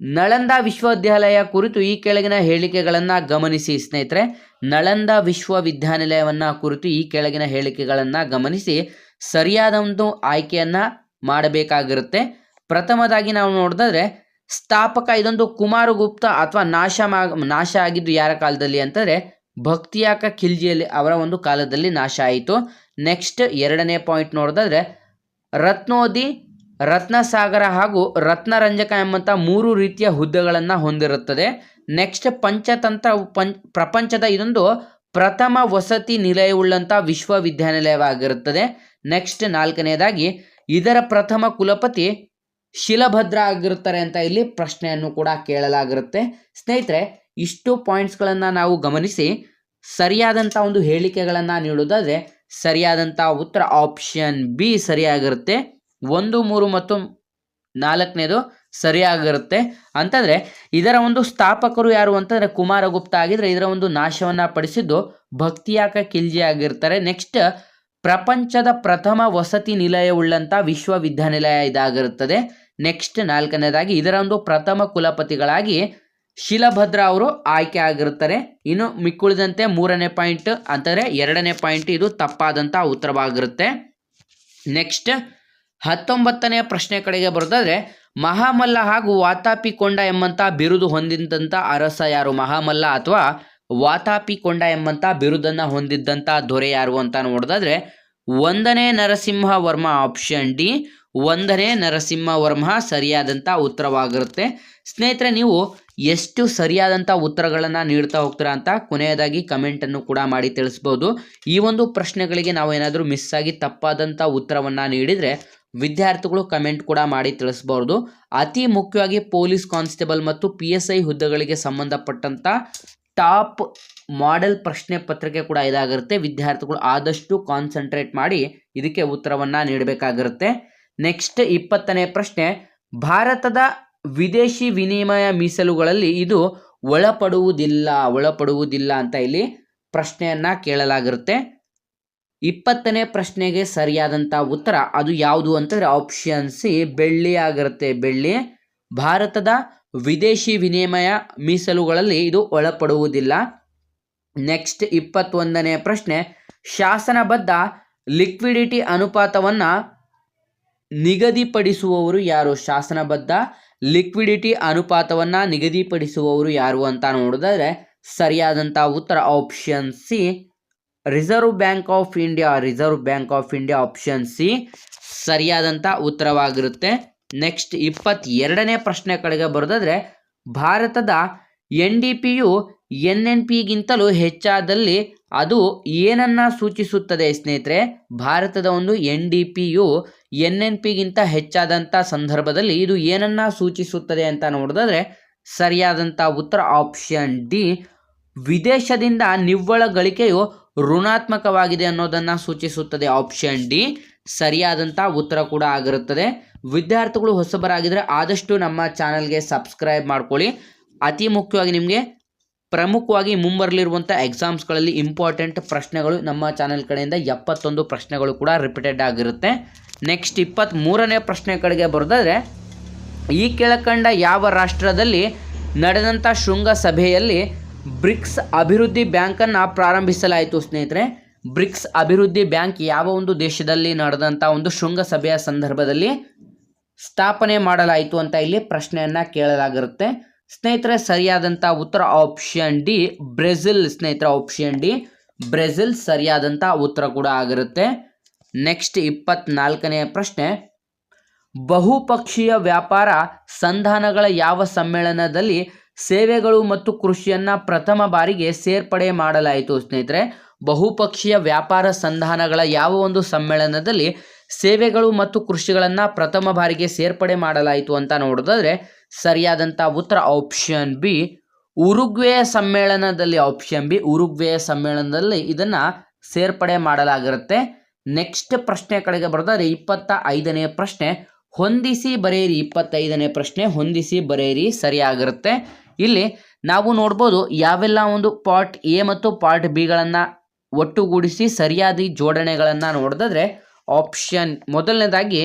A: ನಳಂದ ವಿಶ್ವವಿದ್ಯಾಲಯ ಕುರಿತು ಈ ಕೆಳಗಿನ ಹೇಳಿಕೆಗಳನ್ನು ಗಮನಿಸಿ ಸ್ನೇಹಿತರೆ. ನಳಂದ ವಿಶ್ವವಿದ್ಯಾನಿಲಯವನ್ನ ಕುರಿತು ಈ ಕೆಳಗಿನ ಹೇಳಿಕೆಗಳನ್ನು ಗಮನಿಸಿ ಸರಿಯಾದ ಒಂದು ಆಯ್ಕೆಯನ್ನ ಮಾಡಬೇಕಾಗಿರುತ್ತೆ. ಪ್ರಥಮದಾಗಿ ನಾವು ನೋಡಿದ್ರೆ ಸ್ಥಾಪಕ ಇದೊಂದು ಕುಮಾರಗುಪ್ತ ಅಥವಾ ನಾಶ ಮಾ ನಾಶ ಆಗಿದ್ದು ಯಾರ ಕಾಲದಲ್ಲಿ ಅಂತಂದರೆ ಭಕ್ತಿಯಾಕ ಖಿಲ್ಜಿಯಲ್ಲಿ ಅವರ ಒಂದು ಕಾಲದಲ್ಲಿ ನಾಶ ಆಯಿತು. ನೆಕ್ಸ್ಟ್ ಎರಡನೇ ಪಾಯಿಂಟ್ ನೋಡೋದಾದ್ರೆ, ರತ್ನೋದಿ, ರತ್ನಸಾಗರ ಹಾಗೂ ರತ್ನರಂಜಕ ಎಂಬಂಥ ಮೂರು ರೀತಿಯ ಹುದ್ದೆಗಳನ್ನು ಹೊಂದಿರುತ್ತದೆ. ನೆಕ್ಸ್ಟ್ ಪಂಚತಂತ್ರ ಪ್ರಪಂಚದ ಇದೊಂದು ಪ್ರಥಮ ವಸತಿ ನಿಲಯವುಳ್ಳಂಥ ವಿಶ್ವವಿದ್ಯಾನಿಲಯವಾಗಿರುತ್ತದೆ. ನೆಕ್ಸ್ಟ್ ನಾಲ್ಕನೇದಾಗಿ, ಇದರ ಪ್ರಥಮ ಕುಲಪತಿ ಶಿಲಭದ್ರ ಆಗಿರುತ್ತಾರೆ ಅಂತ ಇಲ್ಲಿ ಪ್ರಶ್ನೆಯನ್ನು ಕೂಡ ಕೇಳಲಾಗಿರುತ್ತೆ. ಸ್ನೇಹಿತರೆ ಇಷ್ಟು ಪಾಯಿಂಟ್ಸ್ಗಳನ್ನು ನಾವು ಗಮನಿಸಿ ಸರಿಯಾದಂಥ ಒಂದು ಹೇಳಿಕೆಗಳನ್ನು ನೀಡೋದಾದರೆ ಸರಿಯಾದಂಥ ಉತ್ತರ ಆಪ್ಷನ್ ಬಿ ಸರಿಯಾಗಿರುತ್ತೆ, ಒಂದು, ಮೂರು ಮತ್ತು ನಾಲ್ಕನೇದು ಸರಿಯಾಗಿರುತ್ತೆ. ಅಂತಂದರೆ, ಇದರ ಒಂದು ಸ್ಥಾಪಕರು ಯಾರು ಅಂತಂದರೆ, ಕುಮಾರಗುಪ್ತ ಆಗಿದ್ರೆ ಇದರ ಒಂದು ನಾಶವನ್ನು ಪಡಿಸಿದ್ದು ಭಕ್ತಿಯಾಕ ಕಿಲ್ಜಿ ಆಗಿರ್ತಾರೆ. ನೆಕ್ಸ್ಟ್, ಪ್ರಪಂಚದ ಪ್ರಥಮ ವಸತಿ ನಿಲಯವುಳ್ಳಂಥ ವಿಶ್ವವಿದ್ಯಾನಿಲಯ ಇದಾಗಿರುತ್ತದೆ. ನೆಕ್ಸ್ಟ್ ನಾಲ್ಕನೇದಾಗಿ, ಇದರ ಒಂದು ಪ್ರಥಮ ಕುಲಪತಿಗಳಾಗಿ ಶಿಲಭದ್ರ ಅವರು ಆಯ್ಕೆ ಆಗಿರುತ್ತಾರೆ. ಇನ್ನು ಮಿಕ್ಕುಳಿದಂತೆ ಮೂರನೇ ಪಾಯಿಂಟ್ ಅಂತಂದರೆ ಎರಡನೇ ಪಾಯಿಂಟ್ ಇದು ತಪ್ಪಾದಂಥ ಉತ್ತರವಾಗಿರುತ್ತೆ. ನೆಕ್ಸ್ಟ್ ಹತ್ತೊಂಬತ್ತನೆಯ ಪ್ರಶ್ನೆ ಕಡೆಗೆ ಬರೋದಾದ್ರೆ, ಮಹಾಮಲ್ಲ ಹಾಗೂ ವಾತಾಪಿಕೊಂಡ ಎಂಬಂಥ ಬಿರುದು ಹೊಂದಿದ್ದಂಥ ಅರಸ ಯಾರು? ಮಹಾಮಲ್ಲ ಅಥವಾ ವಾತಾಪಿಕೊಂಡ ಎಂಬಂಥ ಬಿರುದನ್ನು ಹೊಂದಿದ್ದಂಥ ದೊರೆ ಯಾರು ಅಂತ ನೋಡೋದಾದ್ರೆ, ಒಂದನೇ ನರಸಿಂಹ ವರ್ಮ ಆಪ್ಷನ್ ಡಿ, ಒಂದನೇ ನರಸಿಂಹ ವರ್ಮ ಸರಿಯಾದಂಥ ಉತ್ತರವಾಗಿರುತ್ತೆ. ಸ್ನೇಹಿತರೆ, ನೀವು ಎಷ್ಟು ಸರಿಯಾದಂಥ ಉತ್ತರಗಳನ್ನು ನೀಡ್ತಾ ಹೋಗ್ತೀರಾ ಅಂತ ಕೊನೆಯದಾಗಿ ಕಮೆಂಟನ್ನು ಕೂಡ ಮಾಡಿ ತಿಳಿಸ್ಬೋದು. ಈ ಒಂದು ಪ್ರಶ್ನೆಗಳಿಗೆ ನಾವು ಏನಾದರೂ ಮಿಸ್ ಆಗಿ ತಪ್ಪಾದಂಥ ಉತ್ತರವನ್ನು ನೀಡಿದರೆ ವಿದ್ಯಾರ್ಥಿಗಳು ಕಮೆಂಟ್ ಕೂಡ ಮಾಡಿ ತಿಳಿಸ್ಬಾರ್ದು. ಅತಿ ಮುಖ್ಯವಾಗಿ ಪೊಲೀಸ್ ಕಾನ್ಸ್ಟೇಬಲ್ ಮತ್ತು ಪಿ ಎಸ್ ಐ ಹುದ್ದೆಗಳಿಗೆ ಸಂಬಂಧಪಟ್ಟಂಥ ಟಾಪ್ ಮಾಡೆಲ್ ಪ್ರಶ್ನೆ ಪತ್ರಿಕೆ ಕೂಡ ಇದಾಗಿರುತ್ತೆ. ವಿದ್ಯಾರ್ಥಿಗಳು ಆದಷ್ಟು ಕಾನ್ಸಂಟ್ರೇಟ್ ಮಾಡಿ ಇದಕ್ಕೆ ಉತ್ತರವನ್ನು ನೀಡಬೇಕಾಗಿರುತ್ತೆ. ನೆಕ್ಸ್ಟ್ ಇಪ್ಪತ್ತನೇ ಪ್ರಶ್ನೆ, ಭಾರತದ ವಿದೇಶಿ ವಿನಿಮಯ ಮೀಸಲುಗಳಲ್ಲಿ ಇದು ಒಳಪಡುವುದಿಲ್ಲ ಒಳಪಡುವುದಿಲ್ಲ ಅಂತ ಇಲ್ಲಿ ಪ್ರಶ್ನೆಯನ್ನ ಕೇಳಲಾಗಿರುತ್ತೆ. ಇಪ್ಪತ್ತನೇ ಪ್ರಶ್ನೆಗೆ ಸರಿಯಾದಂಥ ಉತ್ತರ ಅದು ಯಾವುದು ಅಂತಂದರೆ ಆಪ್ಷನ್ ಸಿ, ಬೆಳ್ಳಿ ಆಗಿರುತ್ತೆ. ಬೆಳ್ಳಿ, ಭಾರತದ ವಿದೇಶಿ ವಿನಿಮಯ ಮೀಸಲುಗಳಲ್ಲಿ ಇದು ಒಳಪಡುವುದಿಲ್ಲ. ನೆಕ್ಸ್ಟ್ ಇಪ್ಪತ್ತೊಂದನೇ ಪ್ರಶ್ನೆ, ಶಾಸನಬದ್ಧ ಲಿಕ್ವಿಡಿಟಿ ಅನುಪಾತವನ್ನು ನಿಗದಿಪಡಿಸುವವರು ಯಾರು? ಶಾಸನಬದ್ಧ ಲಿಕ್ವಿಡಿಟಿ ಅನುಪಾತವನ್ನು ನಿಗದಿಪಡಿಸುವವರು ಯಾರು ಅಂತ ನೋಡಿದ್ರೆ ಸರಿಯಾದಂಥ ಉತ್ತರ option C reserve bank of India reserve bank of India option C ಸರಿಯಾದಂಥ ಉತ್ತರವಾಗಿರುತ್ತೆ. ನೆಕ್ಸ್ಟ್ ಇಪ್ಪತ್ತೆರಡನೇ ಪ್ರಶ್ನೆ ಕಡೆಗೆ ಬರೋದಾದ್ರೆ ಭಾರತದ ಎನ್ ಡಿ ಪಿಯು ಎನ್ ಎನ್ ಪಿಗಿಂತಲೂ ಹೆಚ್ಚಾದಲ್ಲಿ ಅದು ಏನನ್ನ ಸೂಚಿಸುತ್ತದೆ ಸ್ನೇಹಿತರೆ? ಭಾರತದ ಒಂದು ಎನ್ ಡಿ ಪಿಯು ಎನ್ ಎನ್ ಪಿಗಿಂತ ಹೆಚ್ಚಾದಂಥ ಸಂದರ್ಭದಲ್ಲಿ ಇದು ಏನನ್ನ ಸೂಚಿಸುತ್ತದೆ ಅಂತ ನೋಡಿದ್ರೆ ಸರಿಯಾದಂಥ ಉತ್ತರ ಆಪ್ಷನ್ ಡಿ. ವಿದೇಶದಿಂದ ನಿವ್ವಳ ಗಳಿಕೆಯು ಋಣಾತ್ಮಕವಾಗಿದೆ ಅನ್ನೋದನ್ನು ಸೂಚಿಸುತ್ತದೆ ಆಪ್ಷನ್ ಡಿ. ಸರಿಯಾದಂಥ ಉತ್ತರ ಕೂಡ ಆಗಿರುತ್ತದೆ. ವಿದ್ಯಾರ್ಥಿಗಳು ಹೊಸಬರಾಗಿದ್ದರೆ ಆದಷ್ಟು ನಮ್ಮ ಚಾನಲ್ಗೆ ಸಬ್ಸ್ಕ್ರೈಬ್ ಮಾಡ್ಕೊಳ್ಳಿ. ಅತಿ ಮುಖ್ಯವಾಗಿ ನಿಮಗೆ ಪ್ರಮುಖವಾಗಿ ಮುಂಬರಲಿರುವಂಥ ಎಕ್ಸಾಮ್ಸ್ಗಳಲ್ಲಿ ಇಂಪಾರ್ಟೆಂಟ್ ಪ್ರಶ್ನೆಗಳು ನಮ್ಮ ಚಾನೆಲ್ ಕಡೆಯಿಂದ ಎಪ್ಪತ್ತೊಂದು ಪ್ರಶ್ನೆಗಳು ಕೂಡ ರಿಪೀಟೆಡ್ ಆಗಿರುತ್ತೆ. ನೆಕ್ಸ್ಟ್ ಇಪ್ಪತ್ತ್ಮೂರನೇ ಪ್ರಶ್ನೆ ಕಡೆಗೆ ಬರ್ದಾದ್ರೆ, ಈ ಕೆಳಕಂಡ ಯಾವ ರಾಷ್ಟ್ರದಲ್ಲಿ ನಡೆದಂಥ ಶೃಂಗಸಭೆಯಲ್ಲಿ ಬ್ರಿಕ್ಸ್ ಅಭಿವೃದ್ಧಿ ಬ್ಯಾಂಕನ್ನು ಪ್ರಾರಂಭಿಸಲಾಯಿತು ಸ್ನೇಹಿತರೆ? ಬ್ರಿಕ್ಸ್ ಅಭಿವೃದ್ಧಿ ಬ್ಯಾಂಕ್ ಯಾವ ಒಂದು ದೇಶದಲ್ಲಿ ನಡೆದಂಥ ಒಂದು ಶೃಂಗಸಭೆಯ ಸಂದರ್ಭದಲ್ಲಿ ಸ್ಥಾಪನೆ ಮಾಡಲಾಯಿತು ಅಂತ ಇಲ್ಲಿ ಪ್ರಶ್ನೆಯನ್ನು ಕೇಳಲಾಗಿರುತ್ತೆ. ಸ್ನೇಹಿತರೆ ಸರಿಯಾದಂಥ ಉತ್ತರ ಆಪ್ಷನ್ ಡಿ ಬ್ರೆಜಿಲ್ ಸ್ನೇಹಿತರ ಆಪ್ಷನ್ ಡಿ ಬ್ರೆಜಿಲ್ ಸರಿಯಾದಂಥ ಉತ್ತರ ಕೂಡ ಆಗಿರುತ್ತೆ. ನೆಕ್ಸ್ಟ್ ಇಪ್ಪತ್ನಾಲ್ಕನೆಯ ಪ್ರಶ್ನೆ. ಬಹುಪಕ್ಷೀಯ ವ್ಯಾಪಾರ ಸಂಧಾನಗಳ ಯಾವ ಸಮ್ಮೇಳನದಲ್ಲಿ ಸೇವೆಗಳು ಮತ್ತು ಕೃಷಿಯನ್ನ ಪ್ರಥಮ ಬಾರಿಗೆ ಸೇರ್ಪಡೆ ಮಾಡಲಾಯಿತು ಸ್ನೇಹಿತರೆ? ಬಹುಪಕ್ಷೀಯ ವ್ಯಾಪಾರ ಸಂಧಾನಗಳ ಯಾವ ಒಂದು ಸಮ್ಮೇಳನದಲ್ಲಿ ಸೇವೆಗಳು ಮತ್ತು ಕೃಷಿಗಳನ್ನು ಪ್ರಥಮ ಬಾರಿಗೆ ಸೇರ್ಪಡೆ ಮಾಡಲಾಯಿತು ಅಂತ ನೋಡೋದಾದ್ರೆ ಸರಿಯಾದಂಥ ಉತ್ತರ ಆಪ್ಷನ್ ಬಿ ಉರುಗ್ವೆಯ ಸಮ್ಮೇಳನದಲ್ಲಿ ಆಪ್ಷನ್ ಬಿ ಉರುಗ್ವೆಯ ಸಮ್ಮೇಳನದಲ್ಲಿ ಇದನ್ನು ಸೇರ್ಪಡೆ ಮಾಡಲಾಗಿರುತ್ತೆ. ನೆಕ್ಸ್ಟ್ ಪ್ರಶ್ನೆ ಕಡೆಗೆ ಬರೋದಾದ್ರೆ ಇಪ್ಪತ್ತ ಐದನೇ ಪ್ರಶ್ನೆ, ಹೊಂದಿಸಿ ಬರೆಯಿರಿ ಇಪ್ಪತ್ತೈದನೇ ಪ್ರಶ್ನೆ, ಹೊಂದಿಸಿ ಬರೆಯಿರಿ ಸರಿಯಾಗಿರುತ್ತೆ. ಇಲ್ಲಿ ನಾವು ನೋಡ್ಬೋದು ಯಾವೆಲ್ಲ ಒಂದು ಪಾರ್ಟ್ ಎ ಮತ್ತು ಪಾರ್ಟ್ ಬಿಗಳನ್ನು ಒಟ್ಟುಗೂಡಿಸಿ ಸರಿಯಾದ ಜೋಡಣೆಗಳನ್ನು ನೋಡಿದ್ರೆ ಆಪ್ಷನ್ ಮೊದಲನೇದಾಗಿ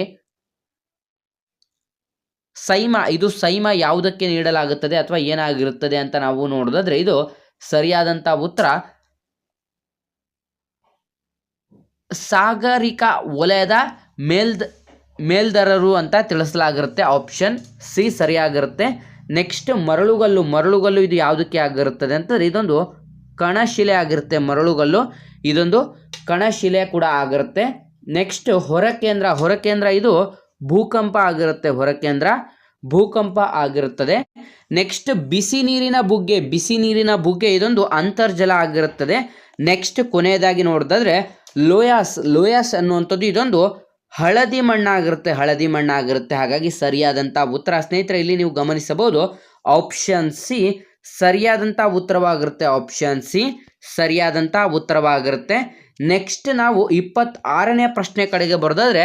A: ಸೈಮ, ಇದು ಸೈಮ ಯಾವುದಕ್ಕೆ ನೀಡಲಾಗುತ್ತದೆ ಅಥವಾ ಏನಾಗಿರುತ್ತದೆ ಅಂತ ನಾವು ನೋಡೋದಾದ್ರೆ ಇದು ಸರಿಯಾದಂಥ ಉತ್ತರ. ಸಾಗರಿಕ ವಲಯದ ಮೇಲ್ದ, ಮೇಲ್ದರರು ಅಂತ ತಿಳಿಸಲಾಗಿರುತ್ತೆ ಆಪ್ಷನ್ ಸಿ ಸರಿಯಾಗಿರುತ್ತೆ. ನೆಕ್ಸ್ಟ್ ಮರಳುಗಲ್ಲು ಮರಳುಗಲ್ಲು ಇದು ಯಾವುದಕ್ಕೆ ಆಗಿರುತ್ತದೆ ಅಂತಂದ್ರೆ ಇದೊಂದು ಕಣಶಿಲೆ ಆಗಿರುತ್ತೆ ಮರಳುಗಲ್ಲು. ಇದೊಂದು ಕಣಶಿಲೆ ಕೂಡ ಆಗಿರುತ್ತೆ. ನೆಕ್ಸ್ಟ್ ಹೊರಕೇಂದ್ರ ಹೊರಕೇಂದ್ರ ಇದು ಭೂಕಂಪ ಆಗಿರುತ್ತೆ, ಹೊರಕೇಂದ್ರ. ಭೂಕಂಪ ಆಗಿರುತ್ತದೆ. ನೆಕ್ಸ್ಟ್ ಬಿಸಿ ನೀರಿನ ಬುಗ್ಗೆ, ಬಿಸಿ ನೀರಿನ ಬುಗ್ಗೆ ಇದೊಂದು ಅಂತರ್ಜಲ ಆಗಿರುತ್ತದೆ. ನೆಕ್ಸ್ಟ್ ಕೊನೆಯದಾಗಿ ನೋಡಿದ್ರೆ ಲೋಯಾಸ್ ಲೋಯಾಸ್ ಅನ್ನುವಂಥದ್ದು ಇದೊಂದು ಹಳದಿ ಮಣ್ಣಾಗಿರುತ್ತೆ ಹಳದಿ ಮಣ್ಣಾಗಿರುತ್ತೆ. ಹಾಗಾಗಿ ಸರಿಯಾದಂಥ ಉತ್ತರ, ಸ್ನೇಹಿತರೆ, ಇಲ್ಲಿ ನೀವು ಗಮನಿಸಬಹುದು. ಆಪ್ಷನ್ ಸಿ ಸರಿಯಾದಂಥ ಉತ್ತರವಾಗಿರುತ್ತೆ. ಆಪ್ಷನ್ ಸಿ ಸರಿಯಾದಂಥ ಉತ್ತರವಾಗಿರುತ್ತೆ. ನೆಕ್ಸ್ಟ್ ನಾವು ಇಪ್ಪತ್ತಾರನೇ ಪ್ರಶ್ನೆ ಕಡೆಗೆ ಬರೋದಾದರೆ,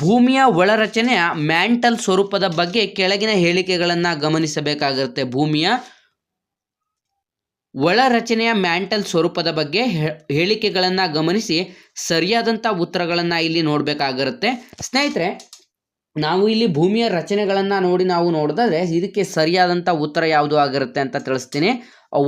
A: ಭೂಮಿಯ ಒಳರಚನೆಯ ಮ್ಯಾಂಟಲ್ ಸ್ವರೂಪದ ಬಗ್ಗೆ ಕೆಳಗಿನ ಹೇಳಿಕೆಗಳನ್ನು ಗಮನಿಸಬೇಕಾಗಿರುತ್ತೆ ಭೂಮಿಯ ಒಳರಚನೆಯ ಮ್ಯಾಂಟಲ್ ಸ್ವರೂಪದ ಬಗ್ಗೆ ಹೇಳಿಕೆಗಳನ್ನು ಗಮನಿಸಿ ಸರಿಯಾದಂಥ ಉತ್ತರಗಳನ್ನು ಇಲ್ಲಿ ನೋಡಬೇಕಾಗಿರುತ್ತೆ ಸ್ನೇಹಿತರೆ, ನಾವು ಇಲ್ಲಿ ಭೂಮಿಯ ರಚನೆಗಳನ್ನು ನೋಡಿ ನಾವು ನೋಡಿದ್ರೆ ಇದಕ್ಕೆ ಸರಿಯಾದಂಥ ಉತ್ತರ ಯಾವುದು ಆಗಿರುತ್ತೆ ಅಂತ ತಿಳಿಸ್ತೀನಿ.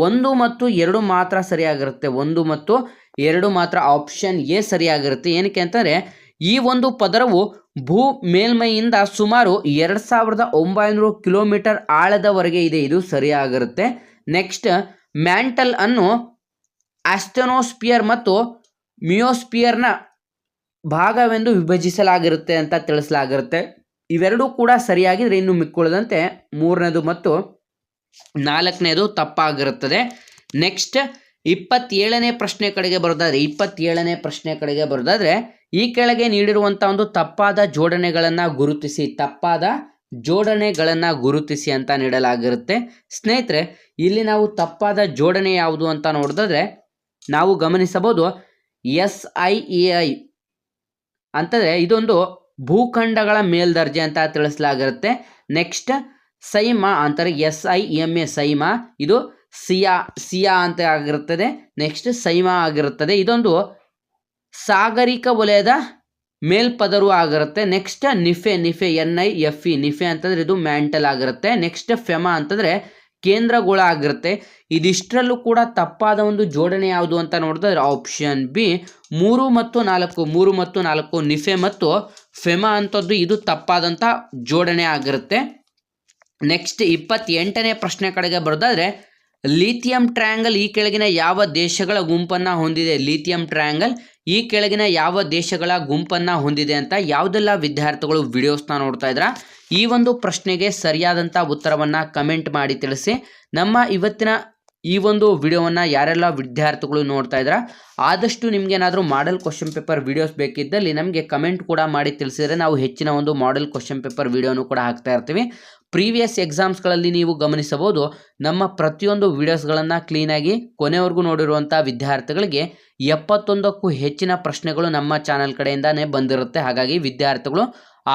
A: ಒಂದು ಮತ್ತು ಎರಡು ಮಾತ್ರ ಸರಿಯಾಗಿರುತ್ತೆ. ಒಂದು ಮತ್ತು ಎರಡು ಮಾತ್ರ ಆಪ್ಷನ್ ಎ ಸರಿಯಾಗಿರುತ್ತೆ. ಏನಕ್ಕೆ ಅಂತಂದರೆ, ಈ ಒಂದು ಪದರವು ಭೂ ಮೇಲ್ಮೈಯಿಂದ ಸುಮಾರು ಎರಡು ಸಾವಿರದ ಒಂಬೈನೂರು ಕಿಲೋಮೀಟರ್ ಆಳದವರೆಗೆ ಇದೆ. ಇದು ಸರಿಯಾಗಿರುತ್ತೆ. ನೆಕ್ಸ್ಟ್ ಮ್ಯಾಂಟಲ್ ಅನ್ನು ಆಸ್ಟೆನೋಸ್ಪಿಯರ್ ಮತ್ತು ಮಿಯೋಸ್ಪಿಯರ್ನ ಭಾಗವೆಂದು ವಿಭಜಿಸಲಾಗಿರುತ್ತೆ ಅಂತ ತಿಳಿಸಲಾಗಿರುತ್ತೆ. ಇವೆರಡೂ ಕೂಡ ಸರಿಯಾಗಿದ್ರೆ ಇನ್ನು ಮಿಕ್ಕುಳದಂತೆ ಮೂರನೇದು ಮತ್ತು ನಾಲ್ಕನೇದು ತಪ್ಪಾಗಿರುತ್ತದೆ. ನೆಕ್ಸ್ಟ್ ಇಪ್ಪತ್ತೇಳನೇ ಪ್ರಶ್ನೆ ಕಡೆಗೆ ಬರೋದಾದ್ರೆ, ಇಪ್ಪತ್ತೇಳನೇ ಪ್ರಶ್ನೆ ಕಡೆಗೆ ಬರೋದಾದ್ರೆ, ಈ ಕೆಳಗೆ ನೀಡಿರುವಂಥ ಒಂದು ತಪ್ಪಾದ ಜೋಡಣೆಗಳನ್ನು ಗುರುತಿಸಿ, ತಪ್ಪಾದ ಜೋಡಣೆಗಳನ್ನು ಗುರುತಿಸಿ ಅಂತ ನೀಡಲಾಗಿರುತ್ತೆ. ಸ್ನೇಹಿತರೆ, ಇಲ್ಲಿ ನಾವು ತಪ್ಪಾದ ಜೋಡಣೆ ಯಾವುದು ಅಂತ ನೋಡಿದ್ರೆ ನಾವು ಗಮನಿಸಬಹುದು ಎಸ್ ಐ ಇ ಐ ಅಂತಂದರೆ ಇದೊಂದು ಭೂಖಂಡಗಳ ಮೇಲ್ದರ್ಜೆ ಅಂತ ತಿಳಿಸಲಾಗಿರುತ್ತೆ. ನೆಕ್ಸ್ಟ್, ಸೈಮಾ ಅಂತಾರೆ S I M A, sima. ಇದು ಸಿಯಾ ಸಿಯಾ ಅಂತ ಆಗಿರುತ್ತದೆ. ನೆಕ್ಸ್ಟ್ ಸೈಮಾ ಆಗಿರುತ್ತದೆ. ಇದೊಂದು ಸಾಗರಿಕ ವಲಯದ ಮೇಲ್ಪದರು ಆಗಿರುತ್ತೆ. Next nife nife N I F E nife ಅಂತಂದ್ರೆ ಇದು ಮ್ಯಾಂಟಲ್ ಆಗಿರುತ್ತೆ. ನೆಕ್ಸ್ಟ್ ಫೆಮಾ ಅಂತಂದ್ರೆ ಕೇಂದ್ರಗೋಳ ಆಗಿರುತ್ತೆ. ಇದಿಷ್ಟರಲ್ಲೂ ಕೂಡ ತಪ್ಪಾದ ಒಂದು ಜೋಡಣೆ ಯಾವುದು ಅಂತ ನೋಡಿದ್ರೆ ಆಪ್ಷನ್ ಬಿ. ಮೂರು ಮತ್ತು ನಾಲ್ಕು, ಮೂರು ಮತ್ತು ನಾಲ್ಕು, ನಿಫೆ ಮತ್ತು ಫೆಮಾ ಅಂತದ್ದು ಇದು ತಪ್ಪಾದಂಥ ಜೋಡಣೆ ಆಗಿರುತ್ತೆ. ನೆಕ್ಸ್ಟ್ ಇಪ್ಪತ್ತೆಂಟನೇ ಪ್ರಶ್ನೆ ಕಡೆಗೆ ಬರೋದಾದ್ರೆ ಲಿಥಿಯಂ ಟ್ರಯಾಂಗಲ್ ಈ ಕೆಳಗಿನ ಯಾವ ದೇಶಗಳ ಗುಂಪನ್ನು ಹೊಂದಿದೆ? ಲಿಥಿಯಂ ಟ್ರಯಾಂಗಲ್ ಈ ಕೆಳಗಿನ ಯಾವ ದೇಶಗಳ ಗುಂಪನ್ನು ಹೊಂದಿದೆ ಅಂತ ಯಾವುದೆಲ್ಲ ವಿದ್ಯಾರ್ಥಿಗಳು ವಿಡಿಯೋಸ್ನ ನೋಡ್ತಾ ಇದ್ರ? ಈ ಒಂದು ಪ್ರಶ್ನೆಗೆ ಸರಿಯಾದಂಥ ಉತ್ತರವನ್ನು ಕಮೆಂಟ್ ಮಾಡಿ ತಿಳಿಸಿ. ನಮ್ಮ ಇವತ್ತಿನ ಈ ಒಂದು ವಿಡಿಯೋವನ್ನು ಯಾರೆಲ್ಲ ವಿದ್ಯಾರ್ಥಿಗಳು ನೋಡ್ತಾ ಇದ್ರ ಆದಷ್ಟು ನಿಮಗೇನಾದರೂ ಮಾಡೆಲ್ ಕ್ವಶನ್ ಪೇಪರ್ ವೀಡಿಯೋಸ್ ಬೇಕಿದ್ದಲ್ಲಿ ನಮಗೆ ಕಮೆಂಟ್ ಕೂಡ ಮಾಡಿ ತಿಳಿಸಿದರೆ ನಾವು ಹೆಚ್ಚಿನ ಒಂದು ಮಾಡೆಲ್ ಕ್ವಶನ್ ಪೇಪರ್ ವೀಡಿಯೋನು ಕೂಡ ಹಾಕ್ತಾ ಇರ್ತೀವಿ. ಪ್ರೀವಿಯಸ್ ಎಕ್ಸಾಮ್ಸ್ಗಳಲ್ಲಿ ನೀವು ಗಮನಿಸಬಹುದು, ನಮ್ಮ ಪ್ರತಿಯೊಂದು ವೀಡಿಯೋಸ್ಗಳನ್ನು ಕ್ಲೀನಾಗಿ ಕೊನೆವರೆಗೂ ನೋಡಿರುವಂಥ ವಿದ್ಯಾರ್ಥಿಗಳಿಗೆ ಎಪ್ಪತ್ತೊಂದಕ್ಕೂ ಹೆಚ್ಚಿನ ಪ್ರಶ್ನೆಗಳು ನಮ್ಮ ಚಾನಲ್ ಕಡೆಯಿಂದಾನೇ ಬಂದಿರುತ್ತೆ. ಹಾಗಾಗಿ ವಿದ್ಯಾರ್ಥಿಗಳು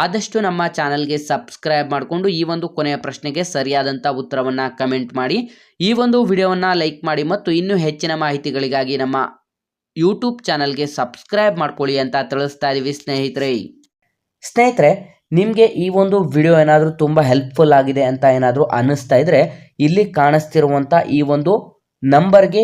A: ಆದಷ್ಟು ನಮ್ಮ ಚಾನಲ್ಗೆ ಸಬ್ಸ್ಕ್ರೈಬ್ ಮಾಡಿಕೊಂಡು ಈ ಒಂದು ಕೊನೆಯ ಪ್ರಶ್ನೆಗೆ ಸರಿಯಾದಂಥ ಉತ್ತರವನ್ನು ಕಮೆಂಟ್ ಮಾಡಿ. ಈ ಒಂದು ವಿಡಿಯೋವನ್ನು ಲೈಕ್ ಮಾಡಿ ಮತ್ತು ಇನ್ನೂ ಹೆಚ್ಚಿನ ಮಾಹಿತಿಗಳಿಗಾಗಿ ನಮ್ಮ ಯೂಟ್ಯೂಬ್ ಚಾನಲ್ಗೆ ಸಬ್ಸ್ಕ್ರೈಬ್ ಮಾಡ್ಕೊಳ್ಳಿ ಅಂತ ತಿಳಿಸ್ತಾ ಇದ್ದೀವಿ ಸ್ನೇಹಿತರೆ. ಸ್ನೇಹಿತರೆ, ನಿಮಗೆ ಈ ಒಂದು ವಿಡಿಯೋ ಏನಾದರೂ ತುಂಬ ಹೆಲ್ಪ್ಫುಲ್ ಆಗಿದೆ ಅಂತ ಏನಾದರೂ ಅನ್ನಿಸ್ತಾ ಇದ್ದರೆ ಇಲ್ಲಿ ಕಾಣಿಸ್ತಿರುವಂಥ ಈ ಒಂದು ನಂಬರ್ಗೆ